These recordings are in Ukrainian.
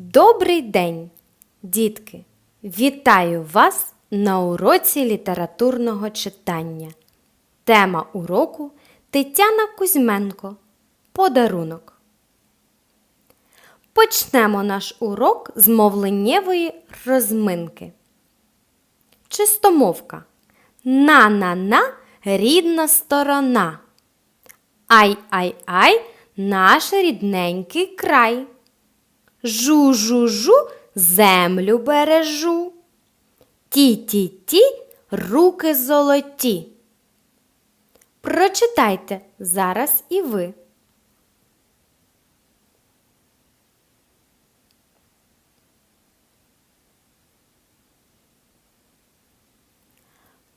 Добрий день, дітки! Вітаю вас на уроці літературного читання. Тема уроку Тетяна Кузьменко. Подарунок. Почнемо наш урок з мовленнєвої розминки. Чистомовка. На-на-на рідна сторона. Ай-ай-ай наш рідненький край. Жу-жу-жу землю бережу. Ті-ті-ті руки золоті. Прочитайте зараз і ви.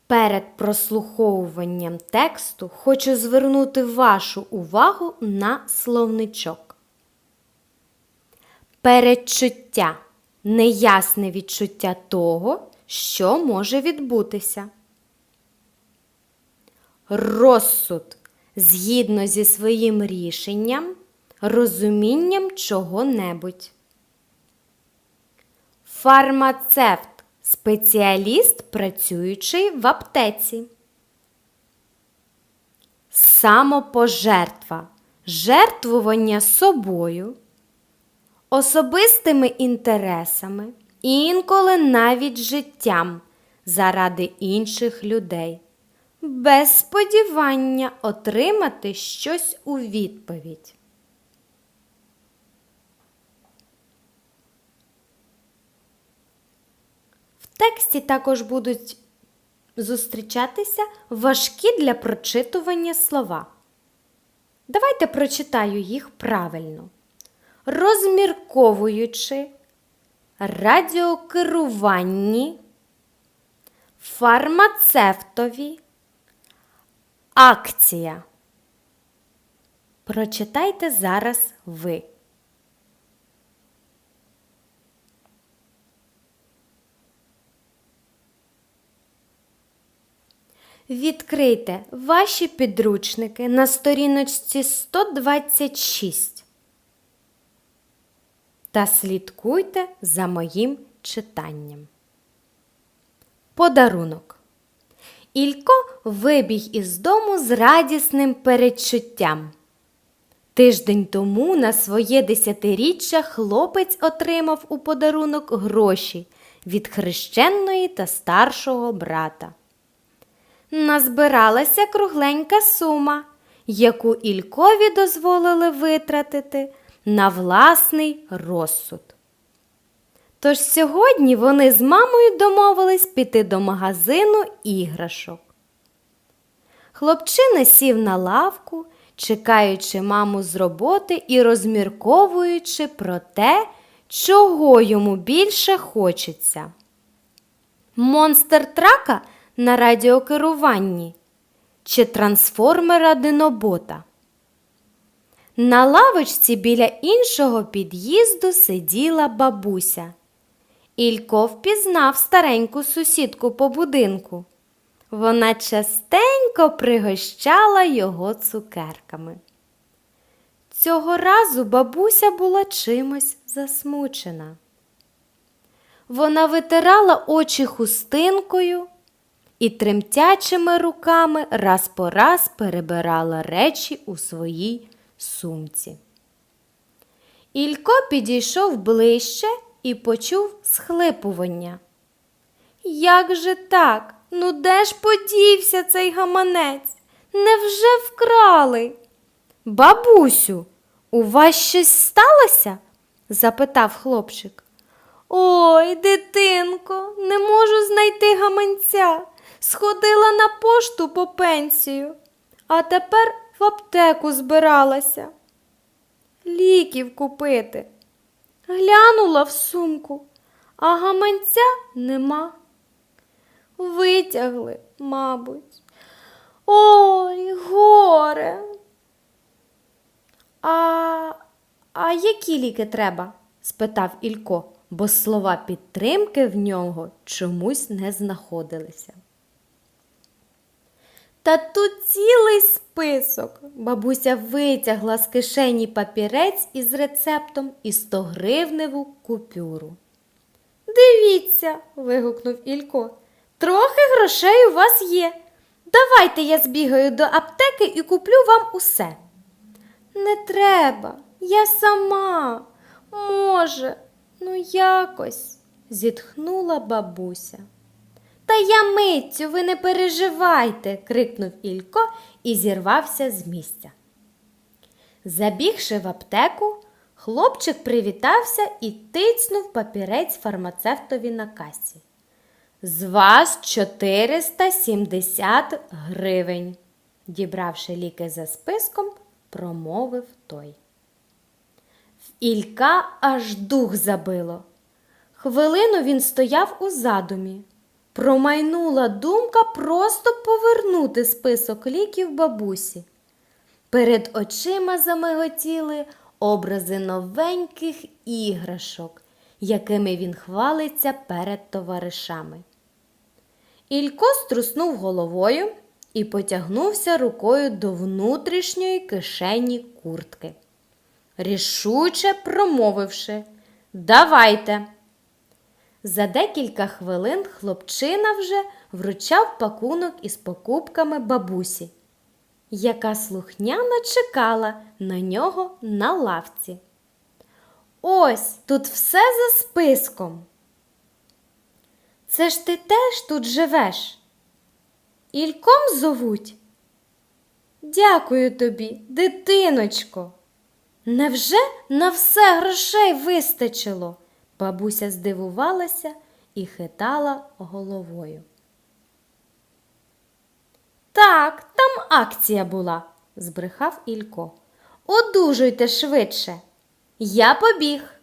Перед прослуховуванням тексту хочу звернути вашу увагу на словничок. Передчуття неясне відчуття того, що може відбутися. Розсуд згідно зі своїм рішенням, розумінням чого-небудь. Фармацевт спеціаліст, працюючий в аптеці. Самопожертва жертвування собою, особистими інтересами, інколи навіть життям заради інших людей, без сподівання отримати щось у відповідь. В тексті також будуть зустрічатися важкі для прочитування слова. Давайте прочитаю їх правильно. Розмірковуючи, радіокеруванні, фармацевтові, акція. Прочитайте зараз ви. Відкрийте ваші підручники на сторіночці 126 та слідкуйте за моїм читанням. Подарунок. Ілько вибіг із дому з радісним передчуттям. Тиждень тому на своє десятиріччя хлопець отримав у подарунок гроші від хрещенної та старшого брата. Назбиралася кругленька сума, яку Ількові дозволили витратити на власний розсуд. Тож сьогодні вони з мамою домовились піти до магазину іграшок. Хлопчина сів на лавку, чекаючи маму з роботи і розмірковуючи про те, чого йому більше хочеться. Монстр трака на радіокеруванні чи трансформера динобота. На лавочці біля іншого під'їзду сиділа бабуся. Ілько впізнав стареньку сусідку по будинку. Вона частенько пригощала його цукерками. Цього разу бабуся була чимось засмучена. Вона витирала очі хустинкою і тремтячими руками раз по раз перебирала речі у своїй сумці. Ілько підійшов ближче і почув схлипування. Як же так? Ну де ж подівся цей гаманець? Невже вкрали? Бабусю, у вас щось сталося? запитав хлопчик. Ой, дитинко, не можу знайти гаманця. Сходила на пошту по пенсію, а тепер в аптеку збиралася. Ліків купити. Глянула в сумку, а гаманця нема. Витягли, мабуть. Ой, горе. А, а які ліки треба? спитав Ілько, бо слова підтримки в нього чомусь не знаходилися. Та тут цілий список. Бабуся витягла з кишені папірець із рецептом і 100 гривневу купюру. Дивіться, вигукнув Ілько. Трохи грошей у вас є. Давайте я збігаю до аптеки і куплю вам усе. Не треба, я сама. Може, ну якось, зітхнула бабуся. Та я митцю, ви не переживайте, крикнув Ілько і зірвався з місця. Забігши в аптеку, хлопчик привітався і тицнув папірець фармацевтові на касі. З вас 470 гривень, дібравши ліки за списком, промовив той. В Ілька аж дух забило. Хвилину він стояв у задумі. Промайнула думка просто повернути список ліків бабусі. Перед очима замиготіли образи новеньких іграшок, якими він хвалиться перед товаришами. Ілько струснув головою і потягнувся рукою до внутрішньої кишені куртки. Рішуче промовивши Давайте. За декілька хвилин хлопчина вже вручав пакунок із покупками бабусі, яка слухняно чекала на нього на лавці. Ось тут все за списком. Це ж ти теж тут живеш? Ільком зовуть? Дякую тобі, дитиночко. Невже на все грошей вистачило? Бабуся здивувалася і хитала головою. Так, там акція була, збрехав Ілько. Одужуйте швидше. Я побіг,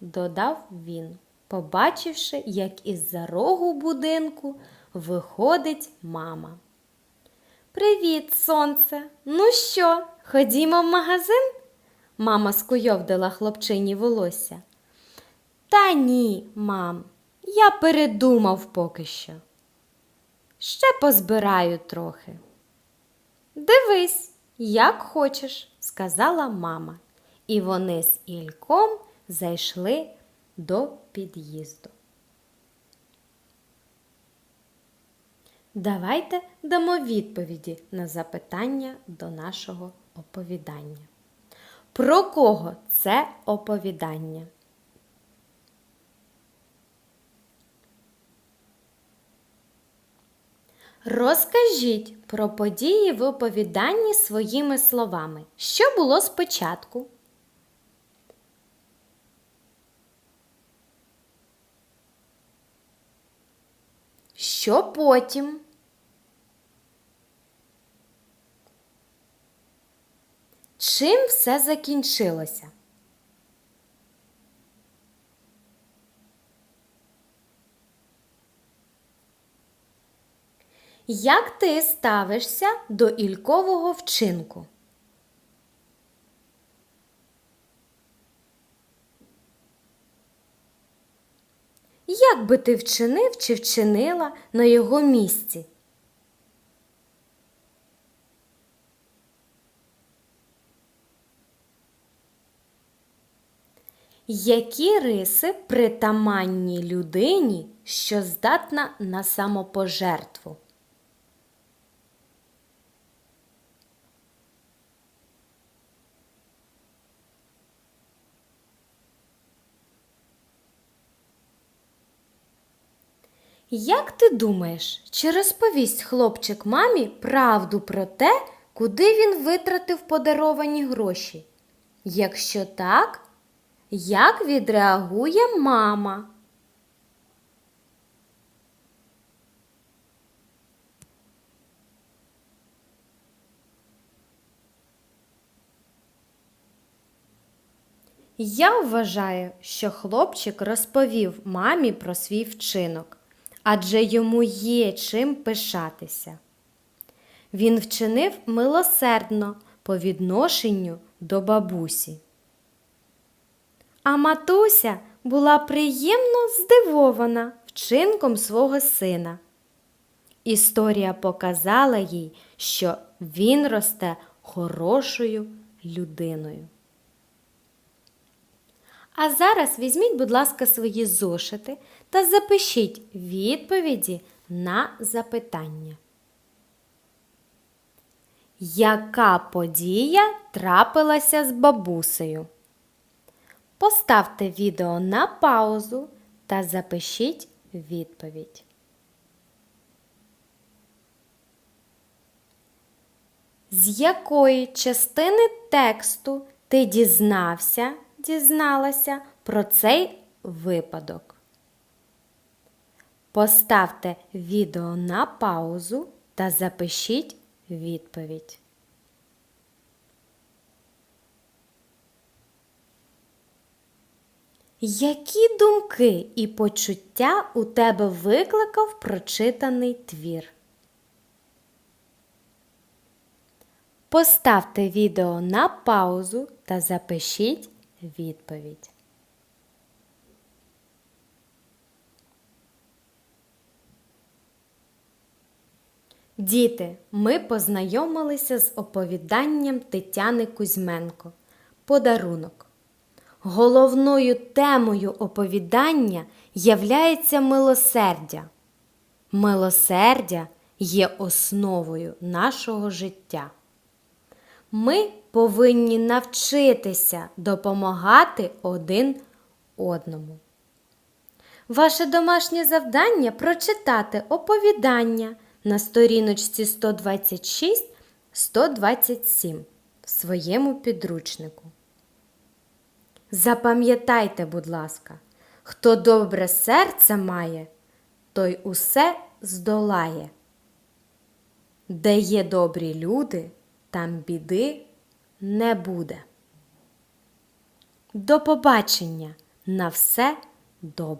додав він, побачивши, як із-за рогу будинку виходить мама. Привіт, сонце. Ну що, ходімо в магазин? Мама скуйовдила хлопчині волосся. Та ні, мам, я передумав поки що. Ще позбираю трохи. Дивись, як хочеш, сказала мама, і вони з Ільком зайшли до під'їзду. Давайте дамо відповіді на запитання до нашого оповідання. Про кого це оповідання? Розкажіть про події в оповіданні своїми словами. Що було спочатку? Що потім? Чим все закінчилося? Як ти ставишся до ількового вчинку? Як би ти вчинив чи вчинила на його місці? Які риси притаманні людині, що здатна на самопожертву? Як ти думаєш, чи розповість хлопчик мамі правду про те, куди він витратив подаровані гроші? Якщо так, як відреагує мама? Я вважаю, що хлопчик розповів мамі про свій вчинок, адже йому є чим пишатися. Він вчинив милосердно по відношенню до бабусі. А матуся була приємно здивована вчинком свого сина Історія показала їй, що він росте хорошою людиною. А зараз візьміть, будь ласка, свої зошити та запишіть відповіді на запитання. Яка подія трапилася з бабусею? Поставте відео на паузу та запишіть відповідь. З якої частини тексту ти дізнався, дізналася про цей випадок? Поставте відео на паузу та запишіть відповідь. Які думки і почуття у тебе викликав прочитаний твір? Поставте відео на паузу та запишіть відповідь. Діти, ми познайомилися з оповіданням Тетяни Кузьменко. Подарунок. Головною темою оповідання являється милосердя. Милосердя є основою нашого життя. Ми повинні навчитися допомагати один одному. Ваше домашнє завдання прочитати оповідання на сторіночці 126-127 в своєму підручнику. Запам'ятайте, будь ласка, хто добре серце має, той усе здолає. Де є добрі люди, там біди не буде. До побачення на все добре.